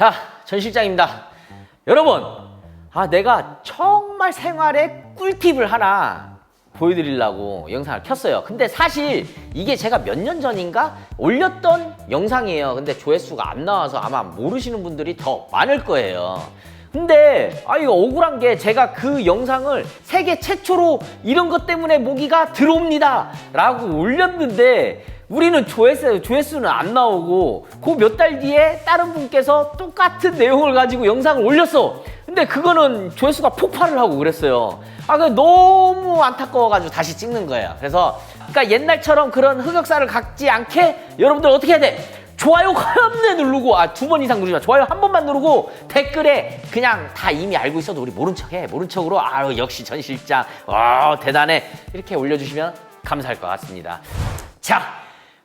자, 전 실장입니다. 여러분, 아, 내가 정말 생활에 꿀팁을 하나 보여드리려고 영상을 켰어요. 근데 사실 이게 제가 몇 년 전인가 올렸던 영상이에요. 근데 조회수가 안 나와서 아마 모르시는 분들이 더 많을 거예요. 근데 아 이거 억울한 게 제가 그 영상을 세계 최초로 이런 것 때문에 모기가 들어옵니다 라고 올렸는데 우리는 조회수, 조회수는 안 나오고 그 몇 달 뒤에 다른 분께서 똑같은 내용을 가지고 영상을 올렸어. 근데 그거는 조회수가 폭발을 하고 그랬어요. 아 그 너무 안타까워가지고 다시 찍는 거예요. 그래서 그러니까 옛날처럼 그런 흑역사를 갖지 않게 여러분들 어떻게 해야 돼? 좋아요 한번 누르고 아 두 번 이상 누르지 마. 좋아요 한 번만 누르고 댓글에 그냥 다 이미 알고 있어도 우리 모른 척해. 모른 척으로 아유 역시 전 실장. 와 대단해. 이렇게 올려주시면 감사할 것 같습니다. 자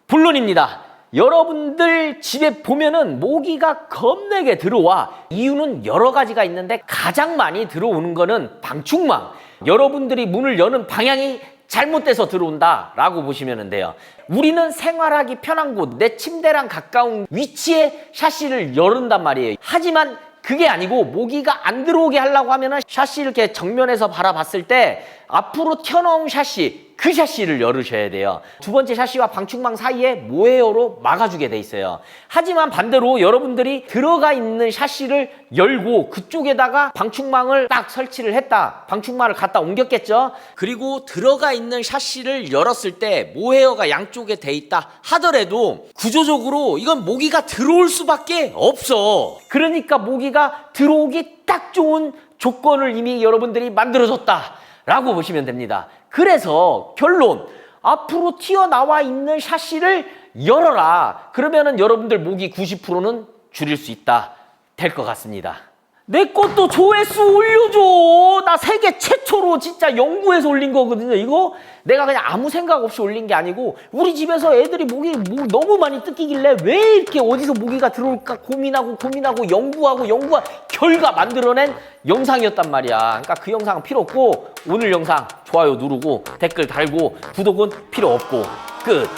본론입니다. 여러분들 집에 보면은 모기가 겁나게 들어와 이유는 여러 가지가 있는데 가장 많이 들어오는 거는 방충망. 여러분들이 문을 여는 방향이 잘못돼서 들어온다 라고 보시면 돼요. 우리는 생활하기 편한 곳 내 침대랑 가까운 위치에 샤시를 열은단 말이에요. 하지만 그게 아니고 모기가 안 들어오게 하려고 하면은 샤시 이렇게 정면에서 바라봤을 때 앞으로 튀어나온 샤시 그 샤시를 열으셔야 돼요. 두 번째 샤시와 방충망 사이에 모헤어로 막아주게 돼 있어요. 하지만 반대로 여러분들이 들어가 있는 샤시를 열고 그쪽에다가 방충망을 딱 설치를 했다. 방충망을 갖다 옮겼겠죠. 그리고 들어가 있는 샤시를 열었을 때 모헤어가 양쪽에 돼 있다 하더라도 구조적으로 이건 모기가 들어올 수밖에 없어. 그러니까 모기가 들어오기 딱 좋은 조건을 이미 여러분들이 만들어줬다. 라고 보시면 됩니다. 그래서 결론 앞으로 튀어나와 있는 샤시를 열어라. 그러면은 여러분들 모기 90%는 줄일 수 있다. 될 것 같습니다. 내 것도 조회수 올려줘. 나 세계 최초로 진짜 연구해서 올린 거거든요. 이거 내가 그냥 아무 생각 없이 올린 게 아니고 우리 집에서 애들이 모기 뭐 너무 많이 뜯기길래 왜 이렇게 어디서 모기가 들어올까 고민하고 고민하고 연구하고 연구한 결과 만들어낸 영상이었단 말이야. 그러니까 그 영상은 필요 없고 오늘 영상 좋아요 누르고 댓글 달고 구독은 필요 없고 끝.